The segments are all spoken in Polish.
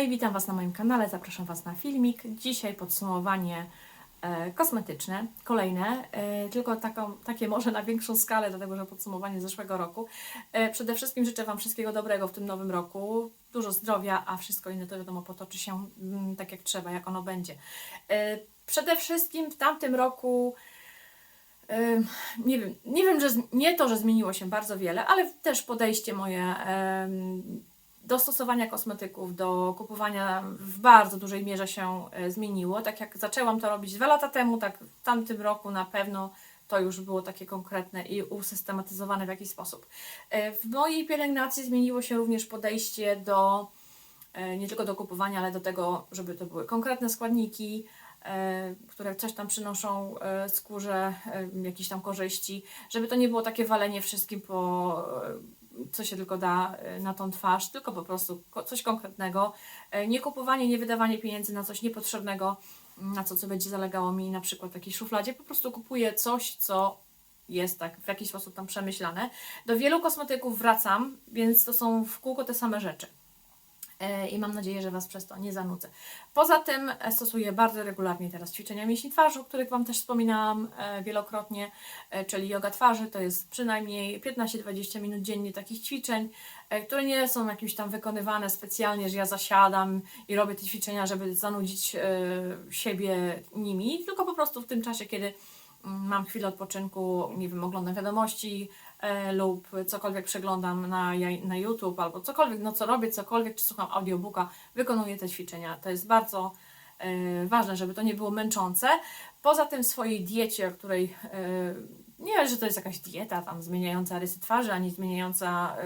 Hej, witam Was na moim kanale, zapraszam Was na filmik. Dzisiaj podsumowanie e, kosmetyczne, kolejne, e, tylko taką, takie może na większą skalę, dlatego że podsumowanie zeszłego roku. E, przede wszystkim życzę Wam wszystkiego dobrego w tym nowym roku, dużo zdrowia, a wszystko inne to wiadomo potoczy się mm, tak jak trzeba, jak ono będzie. E, przede wszystkim w tamtym roku Ym, nie wiem, nie wiem, że nie to, że zmieniło się bardzo wiele, ale też podejście moje do stosowania kosmetyków, do kupowania w bardzo dużej mierze się e, zmieniło. Tak jak zaczęłam to robić dwa lata temu, tak w tamtym roku na pewno to już było takie konkretne i usystematyzowane w jakiś sposób. E, W mojej pielęgnacji zmieniło się również podejście do e, nie tylko do kupowania, ale do tego, żeby to były konkretne składniki, które coś tam przynoszą skórze, jakieś tam korzyści, żeby to nie było takie walenie wszystkim po co się tylko da e, na tą twarz, tylko po prostu coś konkretnego. E, Nie kupowanie, nie wydawanie pieniędzy na coś niepotrzebnego, na co, co będzie zalegało mi na przykład w jakiejś szufladzie. Po prostu kupuję coś, co jest tak w jakiś sposób tam przemyślane. Do wielu kosmetyków wracam, więc to są w kółko te same rzeczy. E, I mam nadzieję, że Was przez to nie zanudzę. Poza tym e, stosuję bardzo regularnie teraz ćwiczenia mięśni twarzy, o których Wam też wspominałam e, wielokrotnie, czyli yoga twarzy. To jest przynajmniej 15-20 minut dziennie takich ćwiczeń, które nie są jakimś tam wykonywane specjalnie, że ja zasiadam i robię te ćwiczenia, żeby zanudzić siebie nimi, tylko po prostu w tym czasie, kiedy mm, mam chwilę odpoczynku, nie wiem, oglądam wiadomości lub cokolwiek przeglądam na, na YouTube albo cokolwiek, no co robię, cokolwiek, czy słucham audiobooka, wykonuję te ćwiczenia. To jest bardzo e, ważne, żeby to nie było męczące. Poza tym w swojej diecie, o której e, nie, że to jest jakaś dieta tam zmieniająca rysy twarzy, ani zmieniająca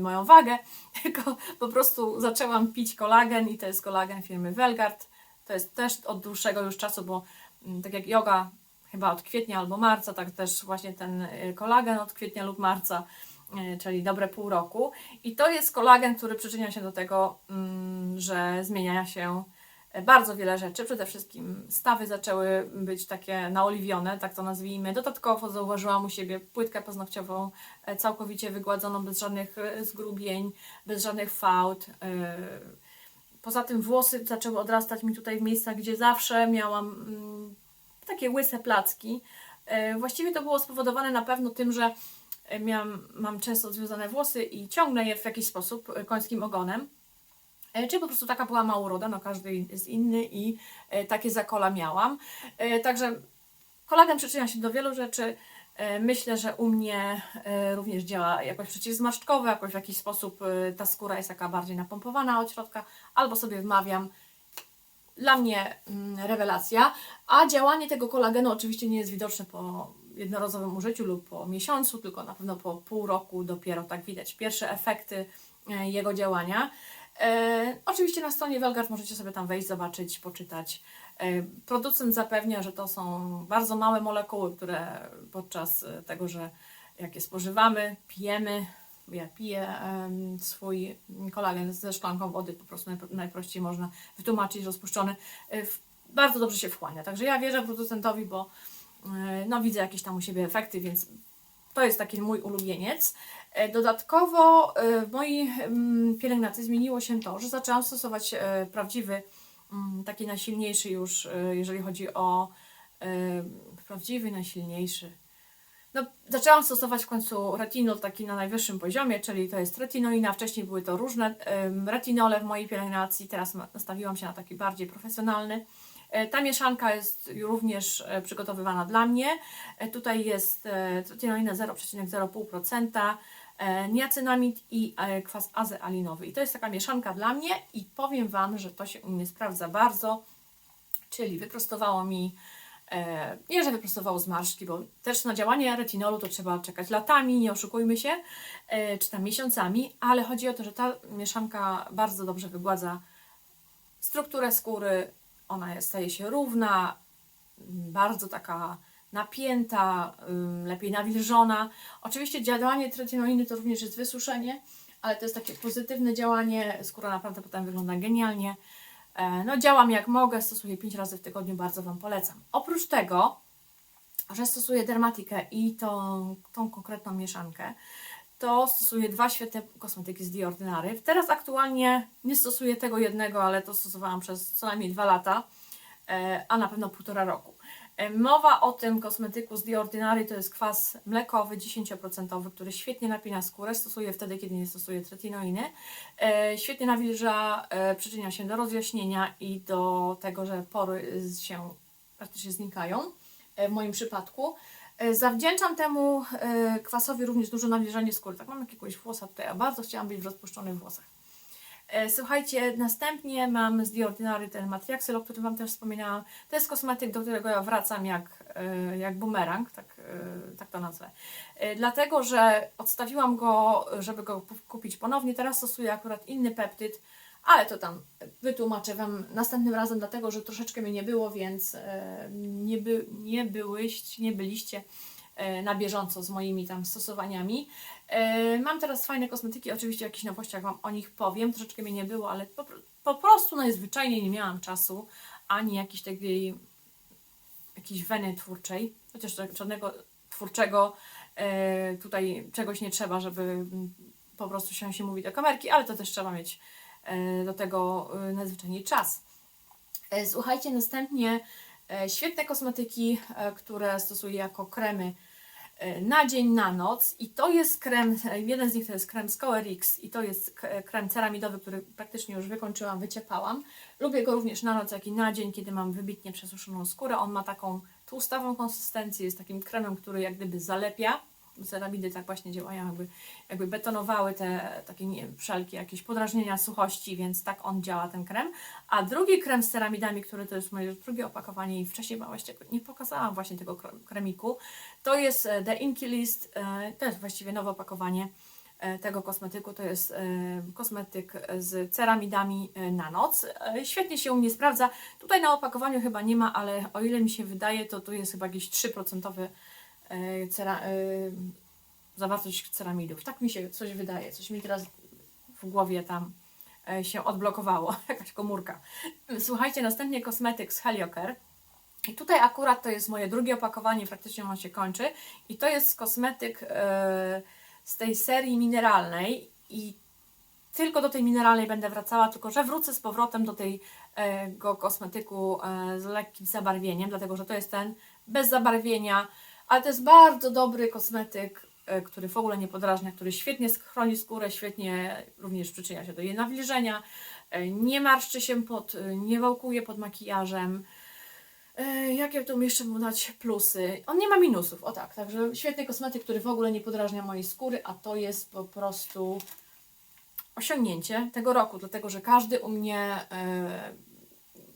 moją wagę, tylko po prostu zaczęłam pić kolagen i to jest kolagen firmy Welgard. To jest też od dłuższego już czasu, bo mm, tak jak yoga chyba od kwietnia albo marca, tak też właśnie ten y, kolagen od kwietnia lub marca, y, czyli dobre pół roku. I to jest kolagen, który przyczynia się do tego, mm, że zmienia się bardzo wiele rzeczy. Przede wszystkim stawy zaczęły być takie naoliwione, tak to nazwijmy. Dodatkowo zauważyłam u siebie płytkę paznokciową całkowicie wygładzoną, bez żadnych zgrubień, bez żadnych fałd. Poza tym włosy zaczęły odrastać mi tutaj w miejscach, gdzie zawsze miałam mm, takie łyse placki. E, Właściwie to było spowodowane na pewno tym, że e, miałam, mam często związane włosy i ciągnę je w jakiś sposób e, końskim ogonem. Czy po prostu taka była mała uroda, no każdy jest inny i takie zakola miałam. Także kolagen przyczynia się do wielu rzeczy. Myślę, że u mnie również działa jakoś przeciwzmarszczkowo, jakoś w jakiś sposób ta skóra jest taka bardziej napompowana od środka, albo sobie wmawiam. Dla mnie mm, rewelacja. A działanie tego kolagenu oczywiście nie jest widoczne po jednorazowym użyciu lub po miesiącu, tylko na pewno po pół roku dopiero tak widać pierwsze efekty e, jego działania. E, oczywiście na stronie Welgard możecie sobie tam wejść, zobaczyć, poczytać. E, producent zapewnia, że to są bardzo małe molekuły, które podczas tego, że jak je spożywamy, pijemy, ja piję em, swój kolagen ze szklanką wody, po prostu najpro- najprościej można wytłumaczyć, rozpuszczony, e, bardzo dobrze się wchłania. Także ja wierzę producentowi, bo e, no, widzę jakieś tam u siebie efekty, więc to jest taki mój ulubieniec. E, Dodatkowo w mojej pielęgnacji zmieniło się to, że zaczęłam stosować prawdziwy, mm, taki najsilniejszy już, jeżeli chodzi o prawdziwy, najsilniejszy. No, zaczęłam stosować w końcu retinol taki na najwyższym poziomie, czyli to jest retinoina. Wcześniej były to różne retinole w mojej pielęgnacji, teraz nastawiłam się na taki bardziej profesjonalny. E, Ta mieszanka jest również e, przygotowywana dla mnie. E, Tutaj jest tretinoina 0,05%, e, niacynamid i kwas azealinowy. I to jest taka mieszanka dla mnie i powiem Wam, że to się u mnie sprawdza bardzo, czyli wyprostowało mi E, nie, że wyprostowało zmarszczki, bo też na działanie retinolu to trzeba czekać latami, nie oszukujmy się, e, czy tam miesiącami, ale chodzi o to, że ta mieszanka bardzo dobrze wygładza strukturę skóry, ona staje się równa, bardzo taka napięta, lepiej nawilżona. Oczywiście działanie tretinoiny to również jest wysuszenie, ale to jest takie pozytywne działanie, skóra naprawdę potem wygląda genialnie. E, No działam jak mogę, stosuję 5 razy w tygodniu, bardzo Wam polecam. Oprócz tego, że stosuję dermatikę i tą, tą konkretną mieszankę, to stosuję dwa świetne kosmetyki z The Ordinary. Teraz aktualnie nie stosuję tego jednego, ale to stosowałam przez co najmniej dwa lata, e, a na pewno półtora roku. E, Mowa o tym kosmetyku z The Ordinary to jest kwas mlekowy 10%, który świetnie napina skórę. Stosuję wtedy, kiedy nie stosuję tretinoiny. E, Świetnie nawilża, e, przyczynia się do rozjaśnienia i do tego, że pory się praktycznie znikają w moim przypadku. Zawdzięczam temu kwasowi również dużo nawilżanie skóry. Tak mam jakiegoś włosa tutaj, a bardzo chciałam być w rozpuszczonych włosach. E, Słuchajcie, następnie mam z The Ordinary ten Matriaxyl, o którym Wam też wspominałam. To jest kosmetyk, do którego ja wracam jak, e, jak bumerang, tak, e, tak to nazwę. Dlatego, że odstawiłam go, żeby go kupić ponownie. Teraz stosuję akurat inny peptyd, ale to tam wytłumaczę Wam następnym razem, dlatego, że troszeczkę mnie nie było, więc nie, by, nie byłyście, nie byliście na bieżąco z moimi tam stosowaniami. E, Mam teraz fajne kosmetyki, oczywiście o jakichś nowościach Wam o nich powiem, troszeczkę mnie nie było, ale po, po prostu najzwyczajniej nie miałam czasu, ani jakiejś takiej jakiejś weny twórczej, chociaż żadnego twórczego e, tutaj czegoś nie trzeba, żeby po prostu się się mówi do kamerki, ale to też trzeba mieć e, do tego e, najzwyczajniej czas. E, Słuchajcie, następnie e, świetne kosmetyki, e, które stosuję jako kremy e, na dzień, na noc i to jest krem, e, jeden z nich to jest krem z Coerix i to jest krem ceramidowy, który praktycznie już wykończyłam, wyciepałam. Lubię go również na noc, jak i na dzień, kiedy mam wybitnie przesuszoną skórę. On ma taką tłustawą konsystencję, jest takim kremem, który jak gdyby zalepia. Ceramidy tak właśnie działają, jakby, jakby betonowały te takie nie, wszelkie jakieś podrażnienia suchości, więc tak on działa ten krem. A drugi krem z ceramidami, który to jest moje drugie opakowanie i wcześniej właśnie nie pokazałam właśnie tego kre- kremiku, to jest e, The Inky List, e, to jest właściwie nowe opakowanie e, tego kosmetyku, to jest kosmetyk z ceramidami na noc. Świetnie się u mnie sprawdza. Tutaj na opakowaniu chyba nie ma, ale o ile mi się wydaje, to tu jest chyba jakieś 3% e, cera, e, zawartość ceramidów. Tak mi się coś wydaje, coś mi teraz w głowie tam e, się odblokowało, jakaś komórka. Słuchajcie, następnie kosmetyk z Helioker. I tutaj akurat to jest moje drugie opakowanie, praktycznie on się kończy. I to jest kosmetyk e, z tej serii mineralnej i tylko do tej mineralnej będę wracała, tylko że wrócę z powrotem do tego kosmetyku e, z lekkim zabarwieniem, dlatego że to jest ten bez zabarwienia, ale to jest bardzo dobry kosmetyk, e, który w ogóle nie podrażnia, który świetnie chroni skórę, świetnie również przyczynia się do jej nawilżenia, e, nie marszczy się pod, e, nie wałkuje pod makijażem. Jakie tu jeszcze mu dać plusy? On nie ma minusów, o tak, także świetny kosmetyk, który w ogóle nie podrażnia mojej skóry, a to jest po prostu osiągnięcie tego roku, dlatego że każdy u mnie,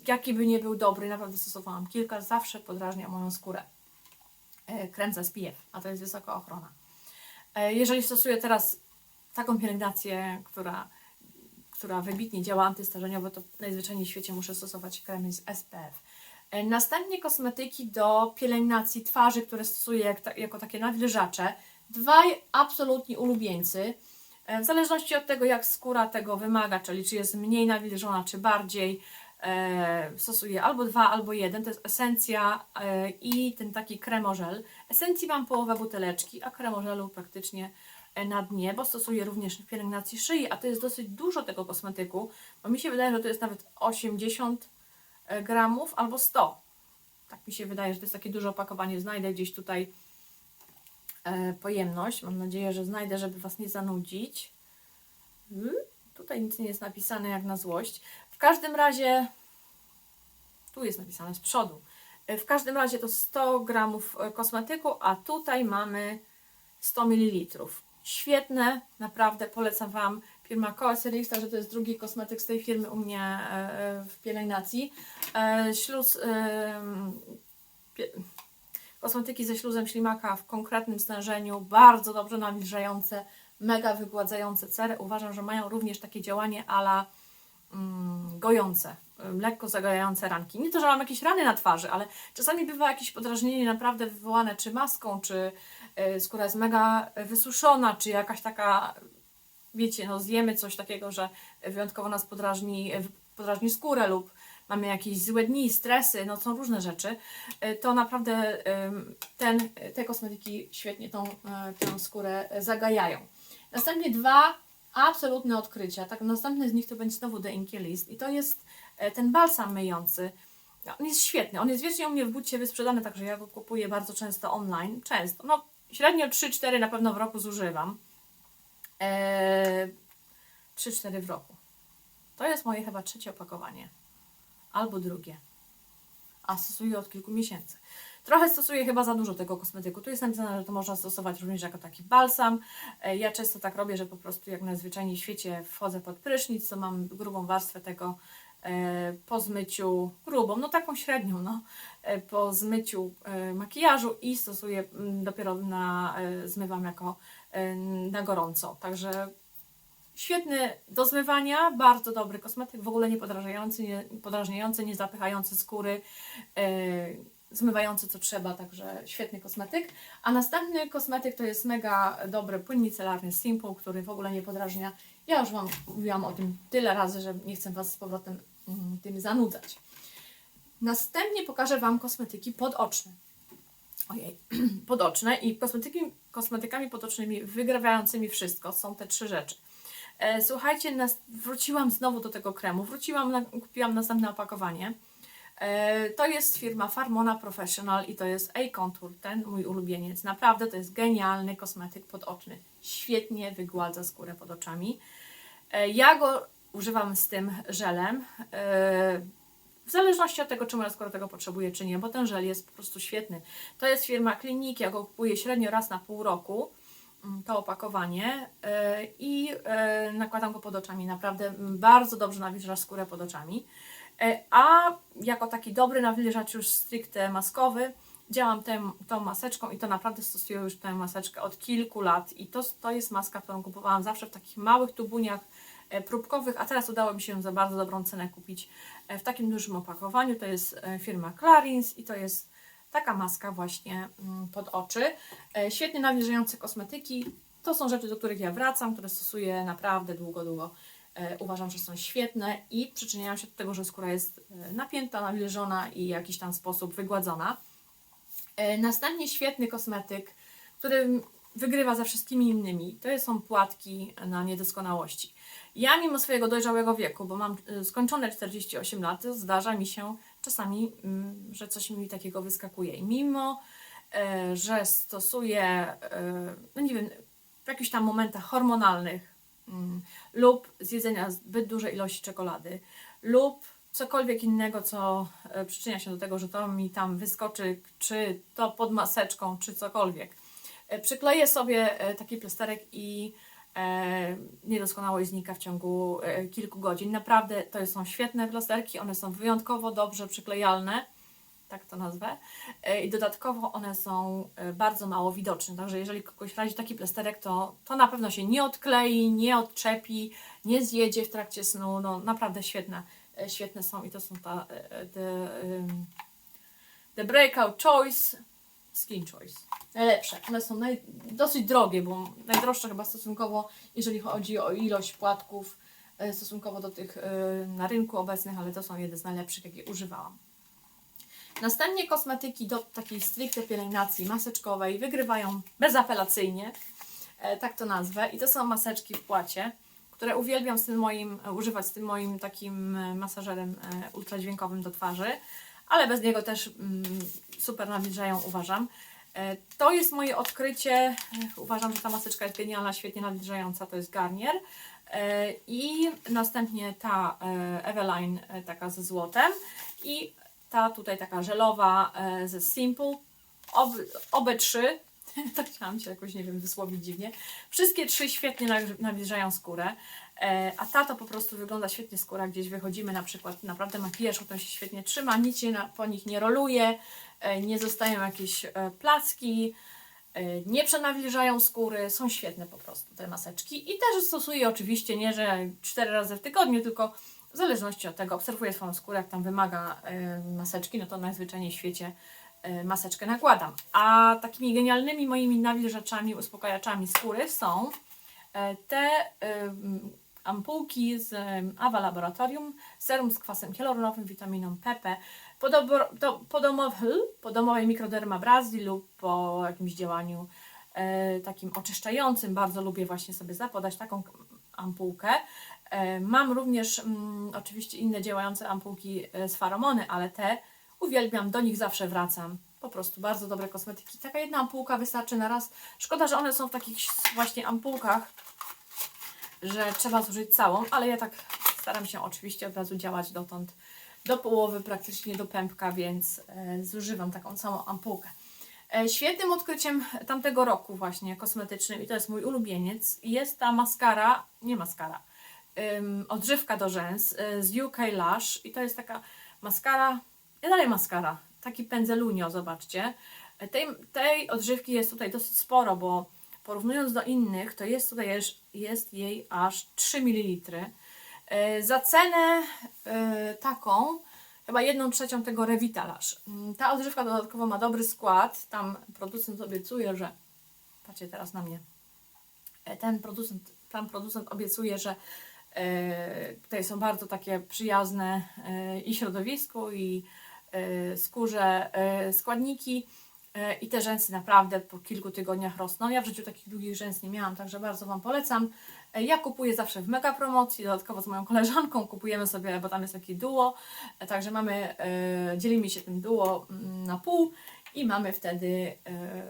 jaki by nie był dobry, naprawdę stosowałam kilka, zawsze podrażnia moją skórę. Krem z SPF, a to jest wysoka ochrona. E, jeżeli stosuję teraz taką pielęgnację, która, która wybitnie działa antystarzeniowo, to najzwyczajniej w świecie muszę stosować kremy z SPF. E, Następnie kosmetyki do pielęgnacji twarzy, które stosuję jako takie nawilżacze. Dwaj absolutni ulubieńcy. E, W zależności od tego, jak skóra tego wymaga, czyli czy jest mniej nawilżona, czy bardziej, stosuję albo dwa, albo jeden. To jest esencja e, i ten taki kremożel. Esencji mam połowę buteleczki, a kremożelu praktycznie e, na dnie, bo stosuję również w pielęgnacji szyi, a to jest dosyć dużo tego kosmetyku, bo mi się wydaje, że to jest nawet 80 e, gramów albo 100. Tak mi się wydaje, że to jest takie duże opakowanie. Znajdę gdzieś tutaj e, pojemność. Mam nadzieję, że znajdę, żeby Was nie zanudzić. Hmm? Tutaj nic nie jest napisane jak na złość. W każdym razie, tu jest napisane z przodu. E, W każdym razie to 100 gramów e, kosmetyku, a tutaj mamy 100 ml. Świetne, naprawdę polecam Wam. Firma Coacerista, że to jest drugi kosmetyk z tej firmy u mnie e, w pielęgnacji. Śluz, kosmetyki ze śluzem ślimaka w konkretnym stężeniu, bardzo dobrze nawilżające, mega wygładzające cerę. Uważam, że mają również takie działanie ala mm, gojące, ym, lekko zagajające ranki. Nie to, że mam jakieś rany na twarzy, ale czasami bywa jakieś podrażnienie naprawdę wywołane czy maską, czy y, skóra jest mega wysuszona, czy jakaś taka, wiecie, no zjemy coś takiego, że wyjątkowo nas podrażni, y, podrażni skórę lub mamy jakieś złe dni, stresy, no są różne rzeczy, y, to naprawdę ten, te kosmetyki świetnie tą, tę skórę zagajają. Następnie dwa absolutne odkrycia. Tak, następny z nich to będzie znowu The Inky List i to jest e, ten balsam myjący. No, On jest świetny. On jest wiecznie u mnie w bucie wysprzedany, także ja go kupuję bardzo często online. Często. No, średnio 3-4 na pewno w roku zużywam. Eee, 3-4 w roku. To jest moje chyba trzecie opakowanie. Albo drugie. A stosuję od kilku miesięcy. Trochę stosuję chyba za dużo tego kosmetyku. Tu jest napisane, że to można stosować również jako taki balsam. E, Ja często tak robię, że po prostu jak najzwyczajniej w świecie wchodzę pod prysznic, to mam grubą warstwę tego e, po zmyciu, grubą, no taką średnią, no, e, po zmyciu makijażu i stosuję mm, dopiero na, zmywam jako na gorąco. Także świetny do zmywania, bardzo dobry kosmetyk, w ogóle nie podrażniający, nie, podrażniający, nie zapychający skóry, zmywający co trzeba, także świetny kosmetyk. A następny kosmetyk to jest mega dobry płyn micelarny Simple, który w ogóle nie podrażnia. Ja już Wam mówiłam o tym tyle razy, że nie chcę Was z powrotem mm, tym zanudzać. Następnie pokażę Wam kosmetyki podoczne. Ojej, podoczne i kosmetyki, kosmetykami podocznymi wygrawającymi wszystko są te trzy rzeczy. E, Słuchajcie, wróciłam znowu do tego kremu. Wróciłam, kupiłam następne opakowanie. E, To jest firma Farmona Professional i to jest A-Contour, ten mój ulubieniec. Naprawdę to jest genialny kosmetyk podoczny. Świetnie wygładza skórę pod oczami. E, Ja go używam z tym żelem. e, W zależności od tego, czy moja skóra tego potrzebuje, czy nie, bo ten żel jest po prostu świetny. To jest firma Kliniki, ja go kupuję średnio raz na pół roku mm, to opakowanie i nakładam go pod oczami. Naprawdę bardzo dobrze nawilża skórę pod oczami. E, A jako taki dobry nawilżacz już stricte maskowy, działam tym, tą maseczką i to naprawdę stosuję już tę maseczkę od kilku lat. I to, to jest maska, którą kupowałam zawsze w takich małych tubuniach e, próbkowych, a teraz udało mi się za bardzo dobrą cenę kupić e, w takim dużym opakowaniu. To jest firma Clarins i to jest taka maska właśnie mm, pod oczy. Świetnie nawilżające kosmetyki. To są rzeczy, do których ja wracam, które stosuję naprawdę długo, długo. E, Uważam, że są świetne i przyczyniają się do tego, że skóra jest e, napięta, nawilżona i w jakiś tam sposób wygładzona. E, Następnie świetny kosmetyk, który wygrywa ze wszystkimi innymi. To są płatki na niedoskonałości. Ja mimo swojego dojrzałego wieku, bo mam skończone 48 lat, zdarza mi się czasami, mm, że coś mi takiego wyskakuje. I mimo, że stosuję, no nie wiem, w jakichś tam momentach hormonalnych mm, lub zjedzenia zbyt dużej ilości czekolady lub cokolwiek innego, co e, przyczynia się do tego, że to mi tam wyskoczy, czy to pod maseczką, czy cokolwiek. E, Przykleję sobie e, taki plasterek i niedoskonałość znika w ciągu kilku godzin. Naprawdę to są świetne plasterki, one są wyjątkowo dobrze przyklejalne, tak to nazwę. E, I dodatkowo one są e, bardzo mało widoczne, także jeżeli kogoś razi taki plasterek, to, to na pewno się nie odklei, nie odczepi, nie zjedzie w trakcie snu. No naprawdę świetne, e, świetne są i to są ta, e, ym, the Breakout Choice, Skin Choice. Najlepsze. One są naj, dosyć drogie, bo najdroższe chyba stosunkowo, jeżeli chodzi o ilość płatków, stosunkowo do tych na rynku obecnych, ale to są jedne z najlepszych, jakie używałam. Następnie kosmetyki do takiej stricte pielęgnacji maseczkowej wygrywają bezapelacyjnie, e, tak to nazwę. I to są maseczki w płacie, które uwielbiam z tym moim, e, używać z tym moim takim e, masażerem ultradźwiękowym do twarzy, ale bez niego też mm, super nawilżają, uważam. To jest moje odkrycie. Uważam, że ta maseczka jest genialna, świetnie nawilżająca. To jest Garnier. I następnie ta Eveline taka ze złotem. I ta tutaj taka żelowa e, ze Simple. Ob, obe trzy, to chciałam się jakoś, nie wiem, wysłowić dziwnie. Wszystkie trzy świetnie naw- nawilżają skórę. E, A ta to po prostu wygląda świetnie skóra, gdzieś wychodzimy na przykład, naprawdę makijaż, to się świetnie trzyma, nic się po nich nie roluje, e, nie zostają jakieś placki, nie przenawilżają skóry, są świetne po prostu te maseczki. I też stosuję oczywiście nie, że cztery razy w tygodniu, tylko w zależności od tego obserwuję swoją skórę, jak tam wymaga e, maseczki, no to najzwyczajniej w świecie e, maseczkę nakładam. A takimi genialnymi moimi nawilżaczami, uspokajaczami skóry są e, te ampułki z Ava Laboratorium, serum z kwasem hialuronowym, witaminą PP, po, dobro, do, po, domowy, po domowej lub po jakimś działaniu takim oczyszczającym. Bardzo lubię właśnie sobie zapodać taką ampułkę. E, mam również mm, oczywiście inne działające ampułki e, z faromony, ale te uwielbiam, do nich zawsze wracam. Po prostu bardzo dobre kosmetyki. Taka jedna ampułka wystarczy na raz. Szkoda, że one są w takich właśnie ampułkach, że trzeba zużyć całą, ale ja tak staram się oczywiście od razu działać dotąd do połowy, praktycznie do pępka, więc e, zużywam taką całą ampułkę. E, świetnym odkryciem tamtego roku właśnie kosmetycznym i to jest mój ulubieniec jest ta maskara, nie maskara, ym, odżywka do rzęs y, z UK Lash i to jest taka maskara, nie dalej maskara, taki pędzelunio, zobaczcie. Tej, tej odżywki jest tutaj dosyć sporo, bo porównując do innych, to jest tutaj jest, jest jej aż 3 ml. E, Za cenę e, taką, chyba 1 trzecią tego Revitalash. Mm, Ta odżywka dodatkowo ma dobry skład. Tam producent obiecuje, że. Patrzcie teraz na mnie. E, Ten producent, tam producent obiecuje, że tutaj są bardzo takie przyjazne e, i środowisku, i e, skórze e, składniki. E, I te rzęsy naprawdę po kilku tygodniach rosną. Ja w życiu takich długich rzęs nie miałam, także bardzo Wam polecam. E, Ja kupuję zawsze w mega promocji, dodatkowo z moją koleżanką kupujemy sobie, bo tam jest taki duo, E, także mamy, e, dzielimy się tym duo mm, na pół i mamy wtedy e,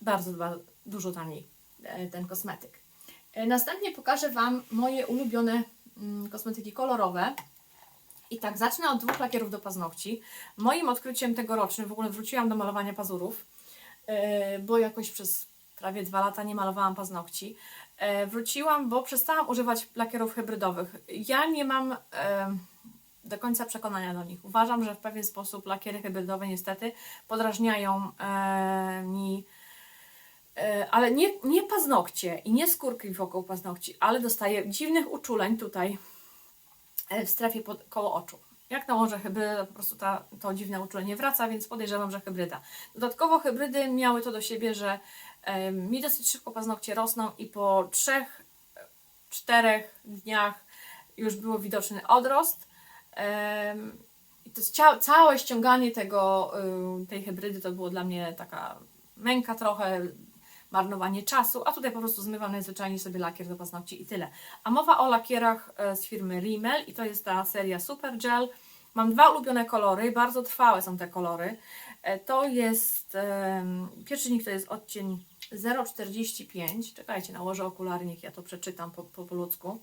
bardzo, bardzo dużo taniej e, ten kosmetyk. E, Następnie pokażę Wam moje ulubione mm, kosmetyki kolorowe. I tak, zacznę od dwóch lakierów do paznokci. Moim odkryciem tegorocznym, w ogóle wróciłam do malowania pazurów, e, bo jakoś przez prawie dwa lata nie malowałam paznokci. E, Wróciłam, bo przestałam używać lakierów hybrydowych. Ja nie mam do końca przekonania do nich. Uważam, że w pewien sposób lakiery hybrydowe niestety podrażniają mi ale nie, nie paznokcie i nie skórki wokół paznokci, ale dostaję dziwnych uczuleń tutaj e, w strefie pod, koło oczu. Jak nałożę hybrydę, po prostu ta, to dziwne uczulenie wraca, więc podejrzewam, że hybryda. Dodatkowo hybrydy miały to do siebie, że e, mi dosyć szybko paznokcie rosną i po trzech, czterech dniach już było widoczny odrost. I to całe ściąganie tego, y, tej hybrydy to było dla mnie taka męka trochę, marnowanie czasu, a tutaj po prostu zmywam najzwyczajniej sobie lakier do paznokci i tyle. A mowa o lakierach e, z firmy Rimmel i to jest ta seria Super Gel. Mam dwa ulubione kolory, bardzo trwałe są te kolory. E, To jest, pierwszy z nich to jest odcień 0,45, czekajcie, nałożę okulary, niech ja to przeczytam po, po, ludzku.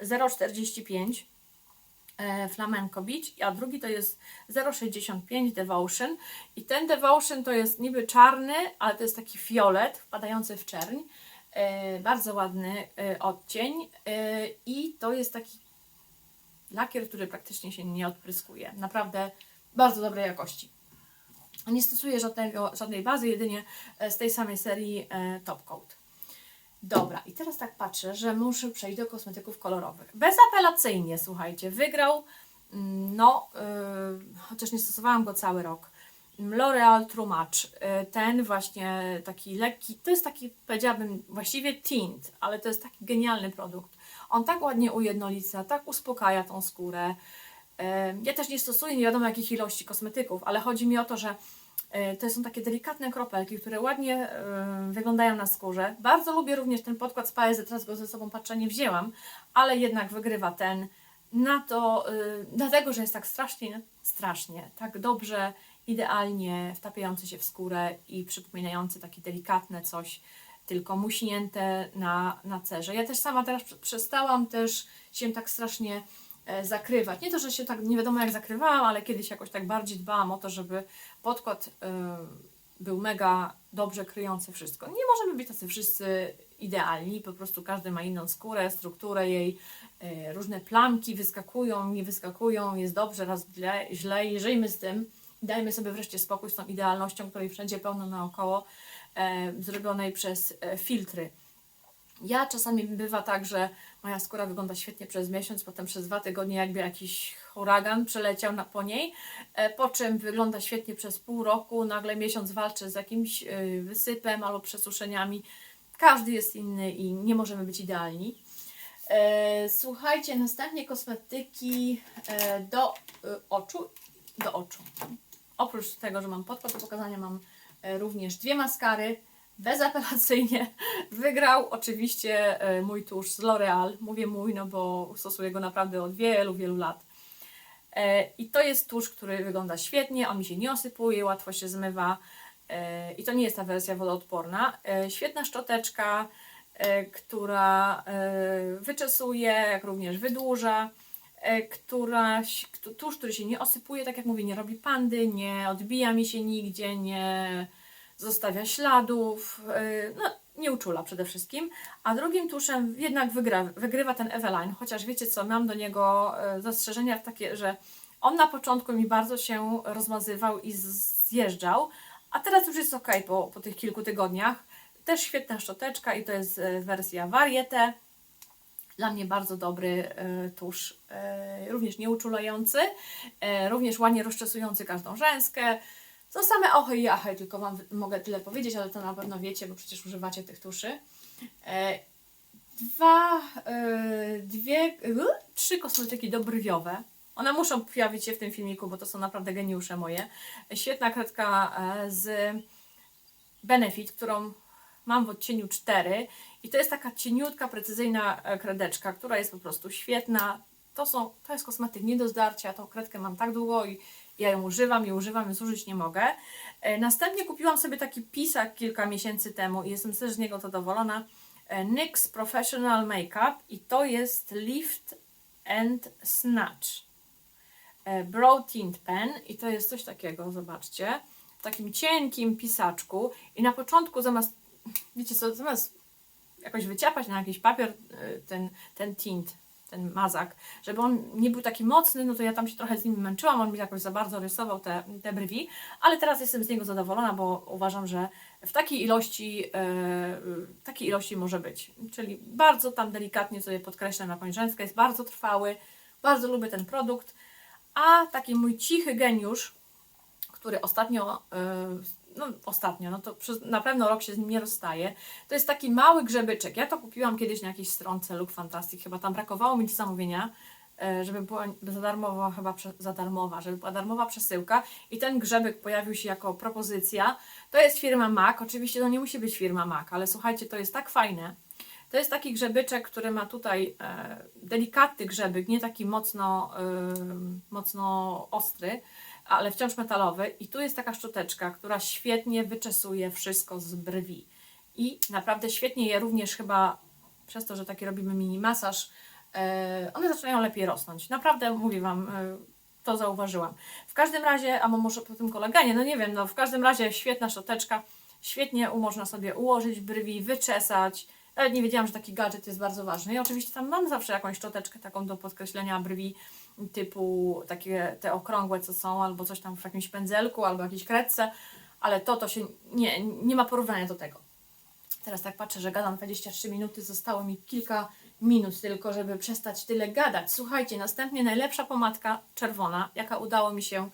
0,45 e, Flamenco Beach, a drugi to jest 0,65 Devotion. I ten Devotion to jest niby czarny, ale to jest taki fiolet wpadający w czerń. E, bardzo ładny e, odcień. E, I to jest taki lakier, który praktycznie się nie odpryskuje. Naprawdę bardzo dobrej jakości. Nie stosuję żadnego, żadnej bazy, jedynie e, z tej samej serii e, Top Coat. Dobra, i teraz tak patrzę, że muszę przejść do kosmetyków kolorowych. Bezapelacyjnie, słuchajcie, wygrał, mm, no, yy, chociaż nie stosowałam go cały rok, L'Oreal True Match. Yy, ten właśnie taki lekki, to jest taki, powiedziałabym, właściwie tint, ale to jest taki genialny produkt. On tak ładnie ujednolica, tak uspokaja tą skórę. Yy, ja też nie stosuję nie wiadomo jakich ilości kosmetyków, ale chodzi mi o to, że To są takie delikatne kropelki, które ładnie e, wyglądają na skórze. Bardzo lubię również ten podkład z Paezy, teraz go ze sobą patrzę, nie wzięłam, ale jednak wygrywa ten. Na to, e, dlatego, że jest tak strasznie, strasznie, tak dobrze, idealnie wtapiający się w skórę i przypominający takie delikatne coś, tylko muśnięte na, na cerze. Ja też sama teraz prze- przestałam też się tak strasznie e, zakrywać. Nie to, że się tak nie wiadomo jak zakrywałam, ale kiedyś jakoś tak bardziej dbałam o to, żeby podkład e, był mega dobrze kryjący wszystko. Nie możemy być tacy wszyscy idealni, po prostu każdy ma inną skórę, strukturę jej, e, różne plamki wyskakują, nie wyskakują, jest dobrze, raz źle, źle i żyjmy z tym. Dajmy sobie wreszcie spokój z tą idealnością, której wszędzie pełno naokoło, e, zrobionej przez e, filtry. Ja czasami bywa tak, że moja skóra wygląda świetnie przez miesiąc, potem przez dwa tygodnie jakby jakiś huragan przeleciał na, po niej, e, po czym wygląda świetnie przez pół roku, nagle miesiąc walczy z jakimś e, wysypem albo przesuszeniami. Każdy jest inny i nie możemy być idealni. E, Słuchajcie, następnie kosmetyki do oczu, do oczu. Oprócz tego, że mam podkład do pokazania, mam również dwie maskary. Bezapelacyjnie wygrał oczywiście e, mój tusz z L'Oreal. Mówię mój, no bo stosuję go naprawdę od wielu, wielu lat. E, I to jest tusz, który wygląda świetnie, on mi się nie osypuje, łatwo się zmywa. E, I to nie jest ta wersja wodoodporna. Świetna szczoteczka, która wyczesuje, jak również wydłuża, która, tusz, który się nie osypuje, tak jak mówię, nie robi pandy, nie odbija mi się nigdzie, nie zostawia śladów, e, no nie uczula przede wszystkim. A drugim tuszem jednak wygra, wygrywa ten Eveline, chociaż wiecie co, mam do niego e, zastrzeżenia takie, że on na początku mi bardzo się rozmazywał i zjeżdżał, a teraz już jest ok po, po tych kilku tygodniach. Też świetna szczoteczka i to jest e, wersja Varieté. Dla mnie bardzo dobry tusz, również nieuczulający, również ładnie rozczesujący każdą rzęskę. Są same ochy i achy, tylko Wam mogę tyle powiedzieć, ale to na pewno wiecie, bo przecież używacie tych tuszy. E, Dwa, e, dwie, e, trzy kosmetyki dobrywiowe. One muszą pojawić się w tym filmiku, bo to są naprawdę geniusze moje. Świetna kredka z Benefit, którą mam w odcieniu 4 i to jest taka cieniutka, precyzyjna kredeczka, która jest po prostu świetna. To, są, to jest kosmetyk nie do zdarcia, tą kredkę mam tak długo i ja ją używam i używam, i zużyć nie mogę. E, Następnie kupiłam sobie taki pisak kilka miesięcy temu i jestem też z niego zadowolona. E, NYX Professional Makeup i to jest Lift and Snatch. E, Brow Tint Pen i to jest coś takiego, zobaczcie, w takim cienkim pisaczku i na początku zamiast, wiecie co, zamiast jakoś wyciapać na jakiś papier ten, ten tint, ten mazak, żeby on nie był taki mocny, no to ja tam się trochę z nim męczyłam, on mi jakoś za bardzo rysował te, te brwi, ale teraz jestem z niego zadowolona, bo uważam, że w takiej ilości, e, takiej ilości może być. Czyli bardzo tam delikatnie sobie podkreślam jakąś rzęskę, jest bardzo trwały, bardzo lubię ten produkt, a taki mój cichy geniusz, który ostatnio, e, no ostatnio, no to przez na pewno rok się z nim nie rozstaje, to jest taki mały grzebyczek. Ja to kupiłam kiedyś na jakiejś stronce Look Fantastic, chyba tam brakowało mi zamówienia, e, żeby była za darmowa, chyba za darmowa, żeby była darmowa przesyłka i ten grzebek pojawił się jako propozycja. To jest firma MAC, oczywiście to nie musi być firma MAC, ale słuchajcie, to jest tak fajne. To jest taki grzebyczek, który ma tutaj e, delikatny grzebyk, nie taki mocno, e, mocno ostry, ale wciąż metalowy. I tu jest taka szczoteczka, która świetnie wyczesuje wszystko z brwi. I naprawdę świetnie je również chyba przez to, że taki robimy mini masaż, e, one zaczynają lepiej rosnąć. Naprawdę mówię Wam, e, to zauważyłam. W każdym razie, a może po tym koleganie, no nie wiem, no w każdym razie świetna szczoteczka, świetnie można sobie ułożyć brwi, wyczesać. Nawet nie wiedziałam, że taki gadżet jest bardzo ważny. I oczywiście tam mam zawsze jakąś szczoteczkę taką do podkreślenia brwi, typu takie te okrągłe, co są, albo coś tam w jakimś pędzelku, albo jakiejś kredce, ale to, to się nie, nie ma porównania do tego. Teraz tak patrzę, że gadam 23 minuty, zostało mi kilka minut tylko, żeby przestać tyle gadać. Słuchajcie, następnie najlepsza pomadka czerwona, jaka udało mi się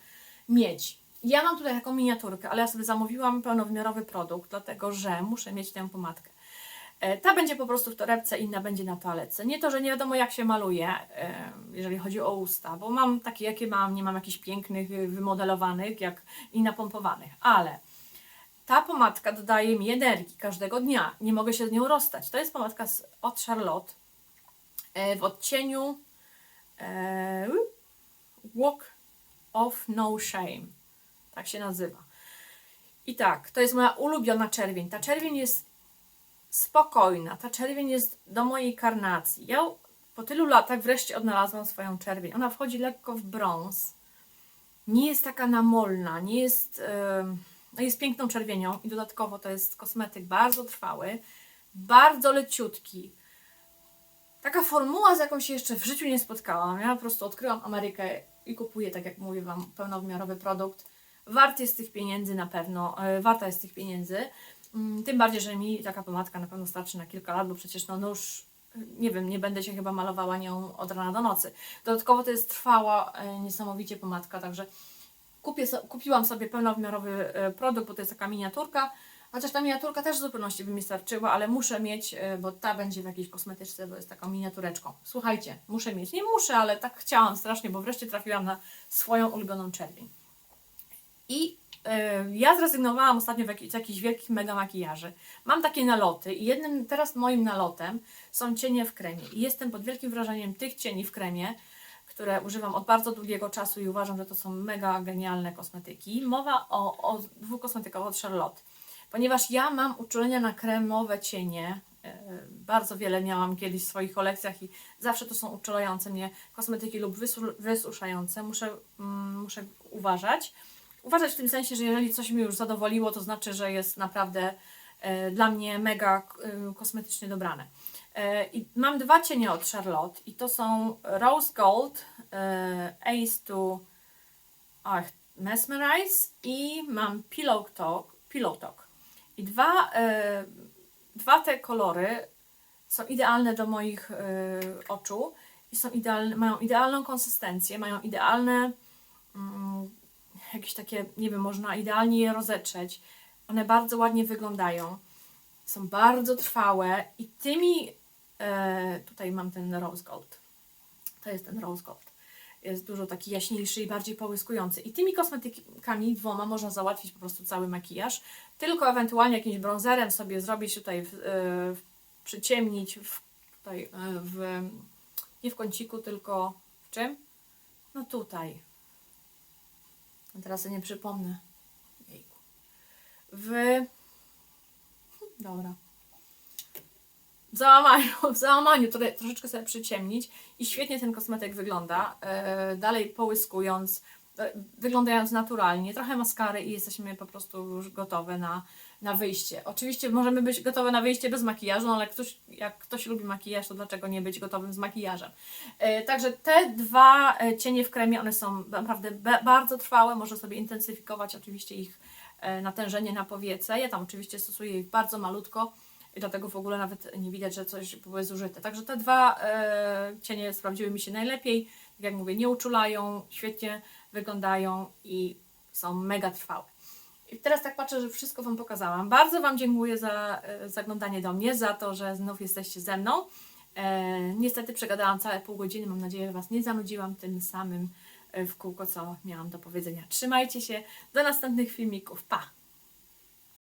mieć. Ja mam tutaj taką miniaturkę, ale ja sobie zamówiłam pełnowymiarowy produkt, dlatego że muszę mieć tę pomadkę. E, Ta będzie po prostu w torebce, inna będzie na toaletce. Nie to, że nie wiadomo jak się maluje, e, jeżeli chodzi o usta, bo mam takie jakie mam, nie mam jakichś pięknych, wymodelowanych, jak i napompowanych, ale ta pomadka dodaje mi energii każdego dnia. Nie mogę się z nią rozstać. To jest pomadka od Charlotte e, w odcieniu Walk of No Shame. Tak się nazywa. I tak, to jest moja ulubiona czerwień. Ta czerwień jest spokojna. Ta czerwień jest do mojej karnacji. Ja po tylu latach wreszcie odnalazłam swoją czerwień. Ona wchodzi lekko w brąz. Nie jest taka namolna, nie jest, no jest piękną czerwienią i dodatkowo to jest kosmetyk bardzo trwały, bardzo leciutki. Taka formuła, z jaką się jeszcze w życiu nie spotkałam. Ja po prostu odkryłam Amerykę i kupuję, tak jak mówię Wam, pełnowymiarowy produkt. Wart jest tych pieniędzy na pewno, e, warta jest tych pieniędzy. Mm, Tym bardziej, że mi taka pomadka na pewno starczy na kilka lat, bo przecież no, no już e, nie wiem, nie będę się chyba malowała nią od rana do nocy. Dodatkowo to jest trwała e, niesamowicie pomadka, także kupię, kupiłam sobie pełnowymiarowy e, produkt, bo to jest taka miniaturka. Chociaż ta miniaturka też w zupełności by mi starczyła, ale muszę mieć, bo ta będzie w jakiejś kosmetyczce, bo jest taką miniatureczką. Słuchajcie, muszę mieć. Nie muszę, ale tak chciałam strasznie, bo wreszcie trafiłam na swoją ulubioną czerwień. I y, ja zrezygnowałam ostatnio z jakichś wielkich mega makijaży. Mam takie naloty i jednym teraz moim nalotem są cienie w kremie. I jestem pod wielkim wrażeniem tych cieni w kremie, które używam od bardzo długiego czasu i uważam, że to są mega genialne kosmetyki. Mowa o, o dwóch kosmetykach od Charlotte. Ponieważ ja mam uczulenia na kremowe cienie, e, bardzo wiele miałam kiedyś w swoich kolekcjach i zawsze to są uczulające mnie kosmetyki lub wysu- wysuszające. Muszę, mm, muszę uważać. Uważać w tym sensie, że jeżeli coś mi już zadowoliło, to znaczy, że jest naprawdę e, dla mnie mega e, kosmetycznie dobrane. E, I mam dwa cienie od Charlotte i to są Rose Gold Ace to ach, Mesmerize i mam Pillow Talk, Pillow Talk. I dwa, dwa te kolory są idealne do moich oczu i są idealne, mają idealną konsystencję, mają idealne mm, jakieś takie, nie wiem, można idealnie je rozetrzeć. One bardzo ładnie wyglądają, są bardzo trwałe i tymi, e, tutaj mam ten rose gold, to jest ten rose gold, jest dużo taki jaśniejszy i bardziej połyskujący. I tymi kosmetykami dwoma można załatwić po prostu cały makijaż, tylko ewentualnie jakimś bronzerem sobie zrobić tutaj, w, e, w, przyciemnić w, tutaj, e, w, nie w kąciku, tylko w czym? No tutaj, Teraz sobie nie przypomnę. Jejku. W. Dobra. W załamaniu, w załamaniu trochę, troszeczkę sobie przyciemnić i świetnie ten kosmetyk wygląda. E, dalej połyskując, e, wyglądając naturalnie, trochę maskary i jesteśmy po prostu już gotowe na, na wyjście. Oczywiście możemy być gotowe na wyjście bez makijażu, no ale ktoś, jak ktoś lubi makijaż, to dlaczego nie być gotowym z makijażem? E, Także te dwa e, cienie w kremie, one są naprawdę bardzo trwałe, można sobie intensyfikować oczywiście ich e, natężenie na powiece. Ja tam oczywiście stosuję ich bardzo malutko i dlatego w ogóle nawet nie widać, że coś było zużyte. Także te dwa e, cienie sprawdziły mi się najlepiej. Tak jak mówię, nie uczulają, świetnie wyglądają i są mega trwałe. I teraz tak patrzę, że wszystko Wam pokazałam. Bardzo Wam dziękuję za e, zaglądanie do mnie, za to, że znów jesteście ze mną. E, niestety przegadałam całe pół godziny. Mam nadzieję, że Was nie zanudziłam tym samym e, w kółko, co miałam do powiedzenia. Trzymajcie się. Do następnych filmików. Pa!